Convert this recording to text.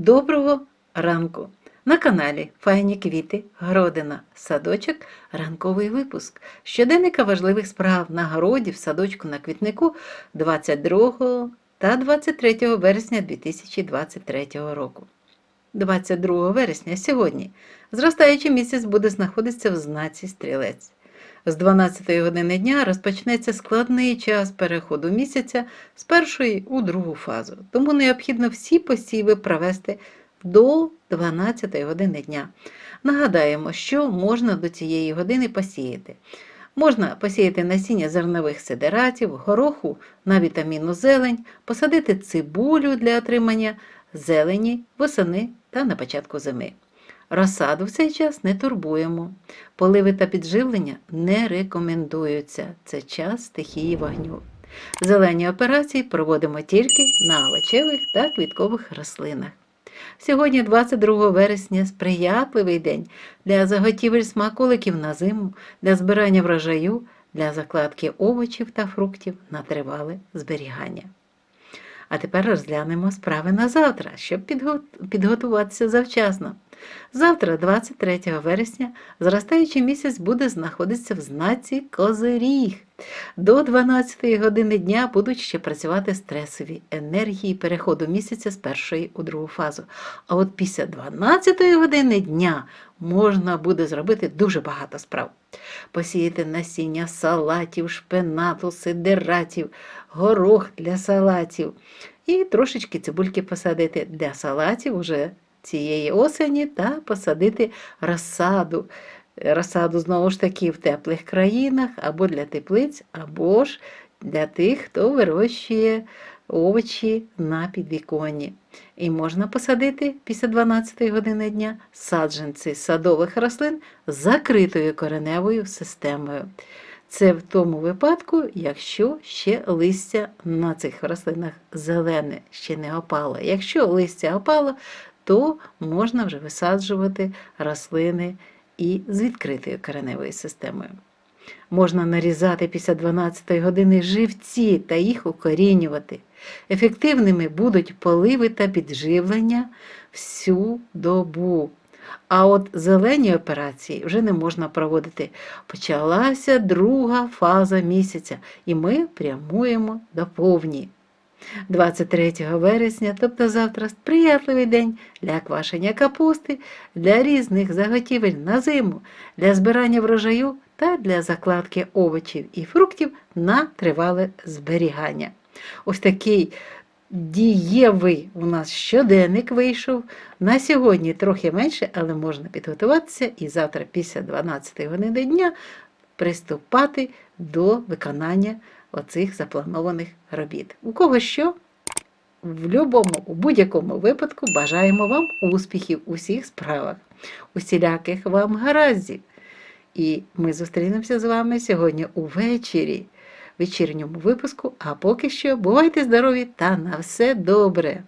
Доброго ранку! На каналі Файні квіти, Городина, садочок, ранковий випуск щоденника важливих справ на городі, в садочку на квітнику 22 та 23 вересня 2023 року. 22 вересня сьогодні зростаючий місяць буде знаходитися в знаці стрілець. З 12 години дня розпочнеться складний час переходу місяця з першої у другу фазу, тому необхідно всі посіви провести до 12 години дня. Нагадаємо, що можна до цієї години посіяти. Можна посіяти насіння зернових сидератів, гороху на вітамінну зелень, посадити цибулю для отримання зелені, восени та на початку зими. Розсаду в цей час не турбуємо. Поливи та підживлення не рекомендуються. Це час стихії вогню. Зелені операції проводимо тільки на овочевих та квіткових рослинах. Сьогодні, 22 вересня, сприятливий день для заготівель смаколиків на зиму, для збирання врожаю, для закладки овочів та фруктів на тривале зберігання. А тепер розглянемо справи на завтра, щоб підготуватися завчасно. Завтра, 23 вересня, зростаючий місяць буде знаходитися в знаці Козиріг. До 12 години дня будуть ще працювати стресові енергії переходу місяця з першої у другу фазу. А от після 12 години дня можна буде зробити дуже багато справ. Посіяти насіння салатів, шпинату, сидератів, горох для салатів і трошечки цибульки посадити для салатів уже цієї осені та посадити розсаду. Розсаду знову ж таки в теплих країнах або для теплиць, або ж для тих, хто вирощує овочі на підвіконні. І можна посадити після 12 години дня саджанці садових рослин з закритою кореневою системою. Це в тому випадку, якщо ще листя на цих рослинах зелене, ще не опало. Якщо листя опало, то можна вже висаджувати рослини і з відкритою кореневою системою. Можна нарізати після 12 години живці та їх укорінювати. Ефективними будуть поливи та підживлення всю добу. А от зелені операції вже не можна проводити. Почалася друга фаза місяця, і ми прямуємо до повні. 23 вересня, тобто завтра, сприятливий день для квашення капусти, для різних заготівель на зиму, для збирання врожаю та для закладки овочів і фруктів на тривале зберігання. Ось такий дієвий у нас щоденник вийшов. На сьогодні трохи менше, але можна підготуватися і завтра, після 12 години дня, приступати до виконання оцих запланованих робіт. У кого що? В будь-якому, у будь-якому випадку бажаємо вам успіхів у всіх справах, усіляких вам гараздів. І ми зустрінемося з вами сьогодні увечері, в вечірньому випуску. А поки що бувайте здорові та на все добре!